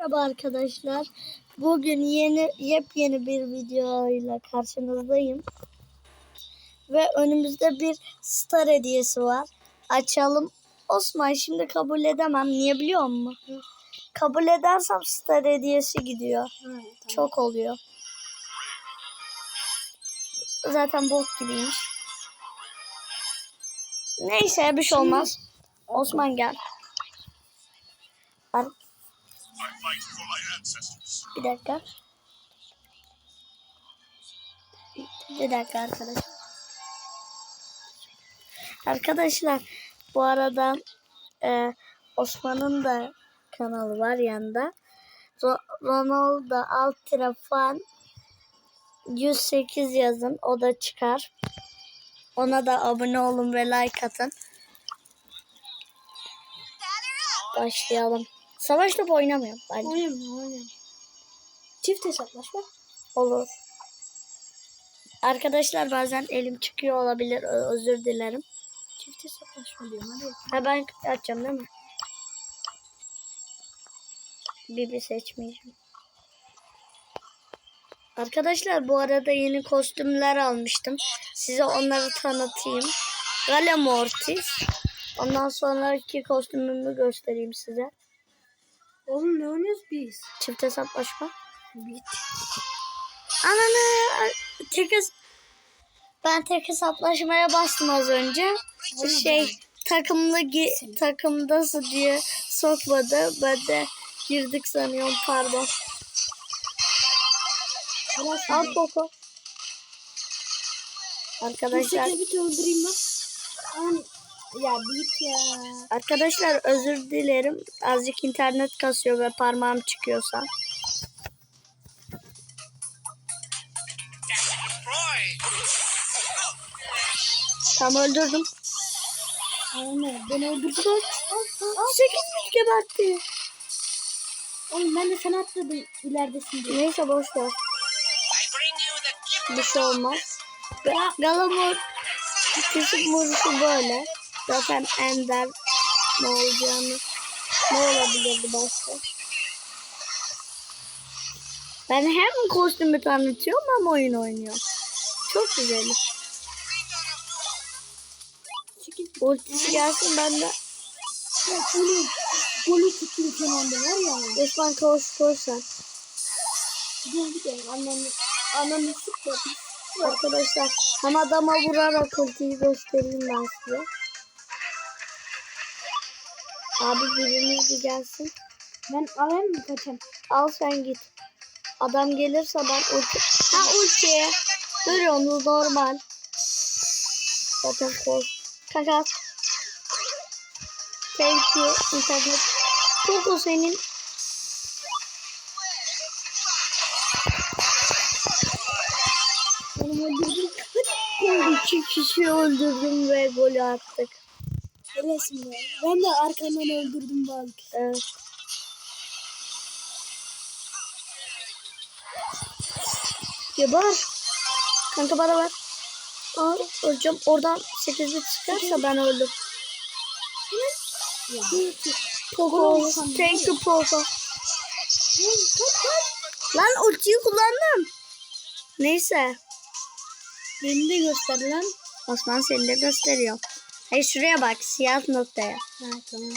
Merhaba arkadaşlar. Bugün yeni yepyeni bir videoyla karşınızdayım. Ve önümüzde bir star hediyesi var. Açalım. Osman şimdi kabul edemem. Niye biliyor musun? Kabul edersem star hediyesi gidiyor. Çok oluyor. Zaten bok gibiymiş. Neyse bir şey olmaz. Osman gel. Ar- Bir dakika. Bir dakika arkadaşlar. Arkadaşlar bu arada e, Osman'ın da kanalı var yanında. Ro- Ronaldo alt fan 108 yazın o da çıkar. Ona da abone olun ve like atın. Başlayalım. Savaş topu oynamıyorum bence. Oynayalım. Çift hesaplaşma. Olur. Arkadaşlar bazen elim çıkıyor olabilir. Özür dilerim. Çift hesaplaşma diyorum hadi. Ha ben açacağım değil mi? Bibi seçmeyeceğim. Arkadaşlar bu arada yeni kostümler almıştım. Size onları tanıtayım. Gale Mortis. Ondan sonraki kostümümü göstereyim size. Oğlum ne oynuyoruz biz? Çift hesaplaşma. Bit. Ananı tek ben tek hesaplaşmaya bastım az önce. Şey takımlı gi- takımdası diye sokmadı. Ben de girdik sanıyorum pardon. Al Poco. Arkadaşlar bit öldüreyim ben. Ya bit ya. arkadaşlar özür dilerim. Azıcık internet kasıyor ve parmağım çıkıyorsa. Tam öldürdüm. Aynen beni öldürdü. Sekiz bit gebertti. Oğlum ben de sana atladım ileridesin diye. Neyse boş ver. Bir şey olmaz. Ga Galamor küçük vuruşu böyle. Zaten Ender ne olacağını ne olabilirdi başka. Ben hem kostümü tanıtıyorum hem oyun oynuyorum. Çok güzel. Ultisi gelsin ben de. Golü, golü tuttum son anda var ya. Osman koş koş sen. Gidelim gidelim anneanne. Anneanne sıkma. Arkadaşlar hem adama vurarak ultiyi göstereyim ben size. Abi biriniz bir gelsin. Ben alayım mı kaçam? Al sen git. Adam gelirse ben ulti... Ha ulti. Görüyorsunuz normal. Zaten koş. Kanka. Thank you. İnternet. Çok o senin. Benim öldürdüm. İki kişi öldürdüm ve golü attık. Öylesin be. Ben de arkandan öldürdüm belki. Evet. Geber. Kanka bana ver. Aa, öleceğim. Oradan 8 bit çıkarsa ben öldüm. Ya. Poco. Thank you Poco. Lan ultiyi kullandım. Neyse. Beni de göster lan. Osman seni de gösteriyor. Hayır şuraya bak. Siyah noktaya. Ha tamam.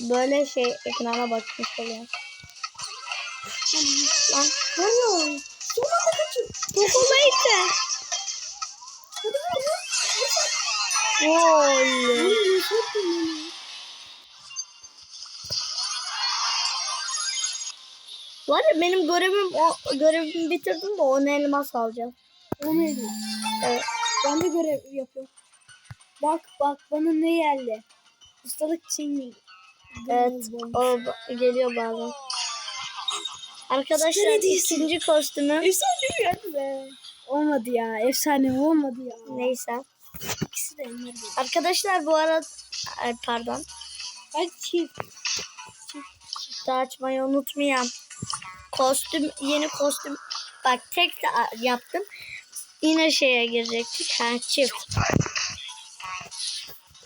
Böyle şey ekrana bakmış oluyor. Lan. Hayır. Son anda kaçın. Poco bekle. Gol. Oğlum nasıl yaptın beni? Var ya benim görevim o görevimi bitirdim de 10 elmas alacağım. O neydi? Evet. Ben de görev yapıyorum. Bak bak bana ne geldi. Ustalık için Evet. O ba- geliyor bazen. Arkadaşlar ikinci kostümüm. Efsane geldi. Olmadı ya. Efsane olmadı ya. Neyse. İkisi de değil. Arkadaşlar bu arada ay pardon. Bak çift. Çifte açmayı unutmayın. Kostüm yeni kostüm. Bak tek de a- yaptım. Yine şeye girecektik. Ha çift.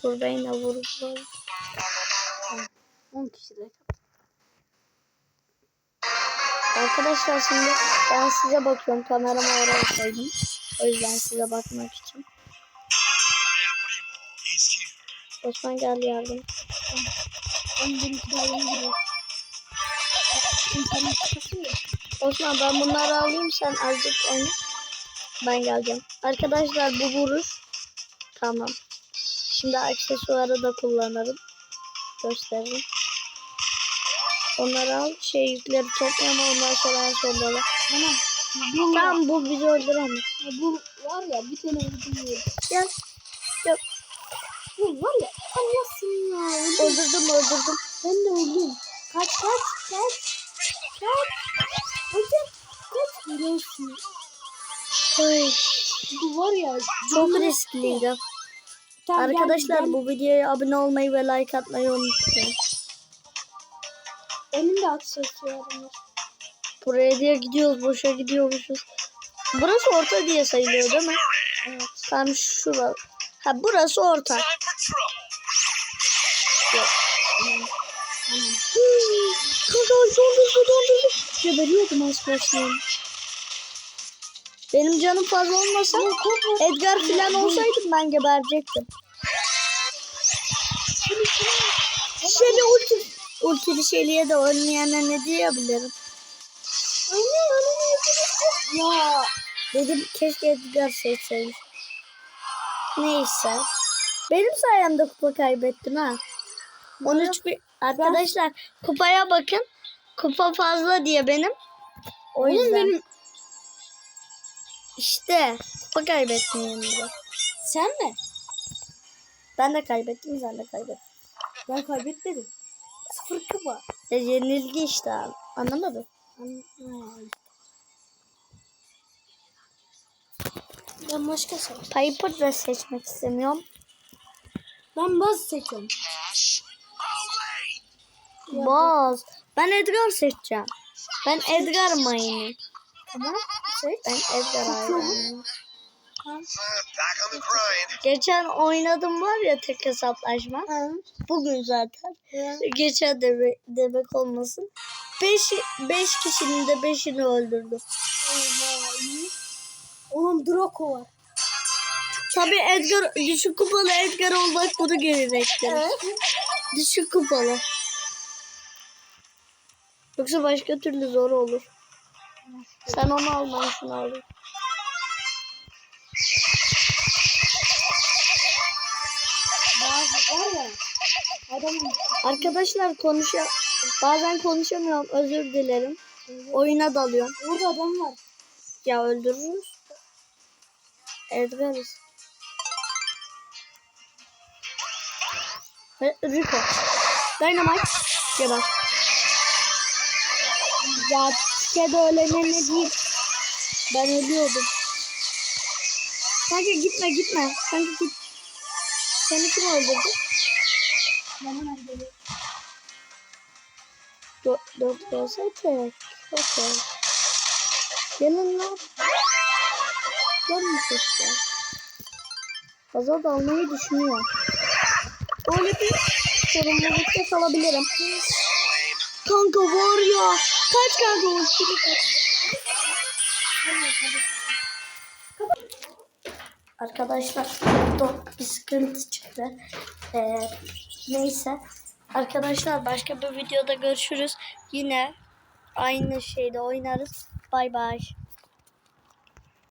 Burada yine vururlar. 10 kişi de. Arkadaşlar şimdi ben size bakıyorum. Kameramı oraya koydum. O yüzden size bakmak için. Osman gel yardım. Osman ben bunları alayım sen azıcık oyna. Ben geleceğim. Arkadaşlar bu vuruş. Tamam. Şimdi aksesuarı da kullanırım. Gösteririm. Onları al. Şey yükleri toplayama ondan sonra en sonunda. al. Anam. Bu, Tamam bu bizi öldüremez. bu var ya bir tane yiyor. Gel. Gel. Bu var ya. Anlasın ya. öldüm. Öldürdüm öldürdüm. Ben de öldüm. Kaç kaç kaç. Kaç. Hocam kaç. Biliyorsun. Ay, Bu var ya. çok riskliydi. Tamam, gel, Arkadaşlar gel. bu videoya abone olmayı ve like atmayı unutmayın. Benim de var. Buraya diye gidiyoruz boşa gidiyormuşuz. Burası orta diye sayılıyor değil mi? Evet. Tam şura. Ha burası orta. Yok. Anam. Kanka dondurdu dondurdu. Geberiyordum az kalsın. Benim canım fazla olmasa Edgar falan olsaydım ben geberecektim. Şöyle ulti, ultili şeyliğe de ölmeyene ne diyebilirim? Ya. Dedim keşke Edgar seçseymiş. Neyse. Benim sayemde kupa kaybettim ha. 13 bir... Arkadaşlar kupaya bakın. Kupa fazla diye benim. O yüzden. benim. İşte kupa kaybettim yanımda. Sen mi? Ben de kaybettim sen de kaybettin. Ben kaybetmedim. Sıfır kupa. Ya yenilgi işte abi. Anlamadın. An- Ben başka seç. Piper da seçmek istemiyorum. Ben baz seçiyorum. Baz. Ben Edgar seçeceğim. Ben Edgar mayını. Tamam. Seç. Ben grind. Geçen oynadım var ya tek hesaplaşma. Ha. Bugün zaten. Ya. Geçen demek, demek olmasın. 5 beş kişinin de 5'ini öldürdüm. Oğlum Draco var. Tabii Edgar düşük kupalı Edgar olmak bunu gerektirir. Düşük kupalı. Yoksa başka türlü zor olur. Sen onu al ben şunu alayım. Bazı var ya. Adamın Arkadaşlar konuşa bazen konuşamıyorum özür dilerim. Oyuna dalıyorum. Orada adam var. Ya öldürürüz. Edgar'ız. Rico. Dynamite. Geber. Ya kede ölene ne diyeyim. Ben ölüyordum. Kanka gitme gitme. Kanka git. Seni kim öldürdü? Hemen geliyorum. Dört, gelse tek. Okey. Gelin lan. Gel mi çocuklar? Fazla da almayı düşünüyorum. Öyle bir sorumlulukta kalabilirim. Kanka var ya. Kaç kanka o kili kaç. Arkadaşlar burada bir sıkıntı çıktı. Ee, neyse. Arkadaşlar başka bir videoda görüşürüz. Yine aynı şeyde oynarız. Bay bay.